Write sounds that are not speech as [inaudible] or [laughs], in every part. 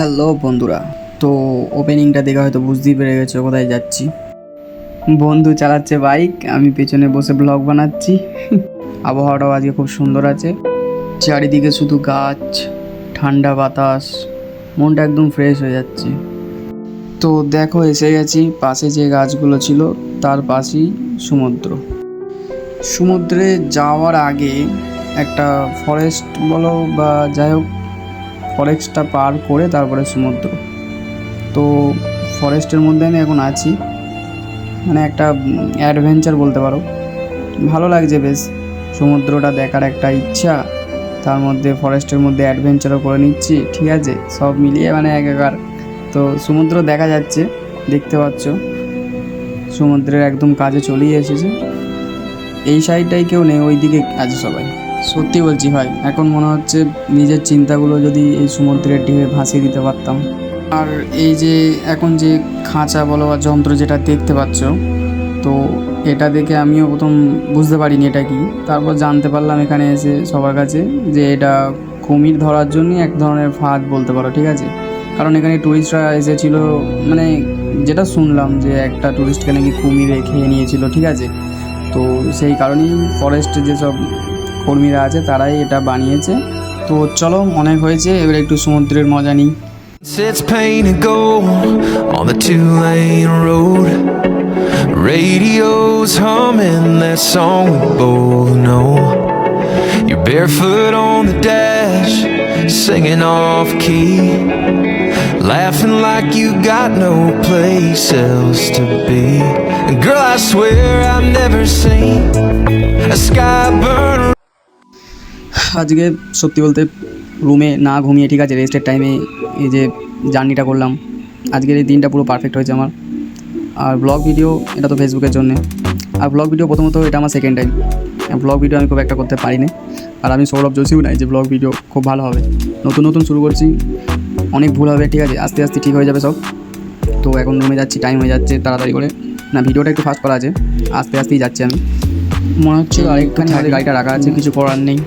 Hello বন্ধুরা, তো ওপেনিংটা দেখে হয়তো বুঝতেই পেরে গেছো কোথায় যাচ্ছি। বন্ধু চালাচ্ছে বাইক আমি পেছনে বসে ব্লগ বানাচ্ছি। [laughs] আবহাওয়াটাও আজকে খুব সুন্দর আছে। চারিদিকে শুধু গাছ, ঠান্ডা বাতাস, মনটা একদম ফ্রেশ হয়ে যাচ্ছে। তো দেখো, এসে গেছি, পাশে যে গাছগুলো ছিল, তার পাশেই সমুদ্র। সমুদ্রে যাওয়ার আগে একটা ফরেস্ট বলো বা যাই হোক ফরেস্টটা পার করে তারপরে সমুদ্র। তো ফরেস্টের মধ্যে আমি এখন আছি। মানে একটা অ্যাডভেঞ্চার বলতে পারো। ভালো লাগছে বেশ। সমুদ্রটা দেখার একটা ইচ্ছা। তার মধ্যে ফরেস্টের মধ্যে অ্যাডভেঞ্চারও করে নিচ্ছি। ঠিক আছে? সব মিলিয়ে মানে একাকার তো সমুদ্র দেখা যাচ্ছে। দেখতে পাচ্ছ। সমুদ্রের একদম কাজে চলেই এসেছে। এই সাইডটাই কেউ নেই ওই দিকে আছে সবাই। সত্যি বলছি ভাই, এখন মনে হচ্ছে নিজের চিন্তাগুলো যদি এই সমুদ্রের ঢেউয়ে ভাসিয়ে দিতে পারতাম। আর এই যে এখন যে খাঁচা বলো বা যন্ত্র যেটা দেখতে পাচ্ছ, তো এটা দেখে আমিও প্রথম বুঝতে পারিনি এটা কি। তারপর জানতে পারলাম এখানে এসে সবার কাছে যে এটা কুমির ধরার জন্যই এক ধরনের ফাঁদ বলতে পারো, ঠিক আছে? কারণ এখানে টুরিস্টরা এসেছিল মানে যেটা শুনলাম যে একটা টুরিস্টকে নাকি কুমিরে খেয়ে নিয়েছিল, ঠিক আছে? তো সেই কারণেই ফরেস্টের যেসব কর্মীরা আছে তারাই এটা বানিয়েছে তো চলো অনেক হয়েছে এবার একটু সমুদ্রের মজা নিই Sits painted gold on the two lane road. Radio's humming that song we both know. You're barefoot on the dash, singing off key. Laughing like you got no place else to be. And girl, I swear I've never seen আজকে সত্যি বলতে রুমে না ঘুমিয়ে ঠিক আছে রেস্টের টাইমে এই যে জার্নিটা করলাম। আজকের এই দিনটা পুরো পারফেক্ট হয়েছে আমার। আর ব্লগ ভিডিও এটা তো ফেসবুকের জন্যে। আর ব্লগ ভিডিও প্রথমত এটা আমার সেকেন্ড টাইম ব্লগ ভিডিও আমি খুব একটা করতে পারি পারিনি। আর আমি সৌরভ যোশীও নাই যে ব্লগ ভিডিও খুব ভালো হবে। নতুন নতুন শুরু করছি। অনেক ভুল হবে, ঠিক আছে? আস্তে আস্তে ঠিক হয়ে যাবে সব। তো এখন রুমে যাচ্ছি টাইম হয়ে যাচ্ছে তাড়াতাড়ি করে। না ভিডিওটা একটু ফাস্ট করা আছে। আস্তে, আস্তেই যাচ্ছি আমি। মনে হচ্ছে আরেকখানে গাড়িটা রাখা আছে, কিছু করার নেই।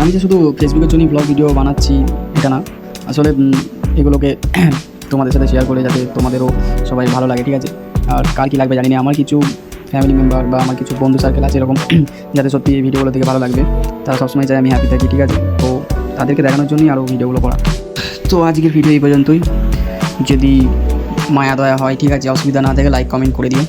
আমি যে শুধু ফেসবুকের জন্যই ব্লগ ভিডিও বানাচ্ছি, এটা না। আসলে এগুলোকে [clears throat] তোমাদের সাথে শেয়ার করে যাতে তোমাদেরও সবাই ভালো লাগে, ঠিক আছে? আর কার কী লাগবে জানি না। আমার কিছু ফ্যামিলি মেম্বার বা আমার কিছু বন্ধু সার্কেল আছে এরকম [clears throat] যাতে সত্যি এই ভিডিওগুলো থেকে ভালো লাগবে। তারা সবসময় চাই আমি হ্যাপি থাকি, ঠিক আছে? তো তাদেরকে দেখানোর জন্যই আরও ভিডিওগুলো করা। তো আজকের ভিডিও এই পর্যন্তই। যদি মায়া, দয়া হয়, ঠিক আছে, অসুবিধা না থাকে লাইক কমেন্ট করে দিও।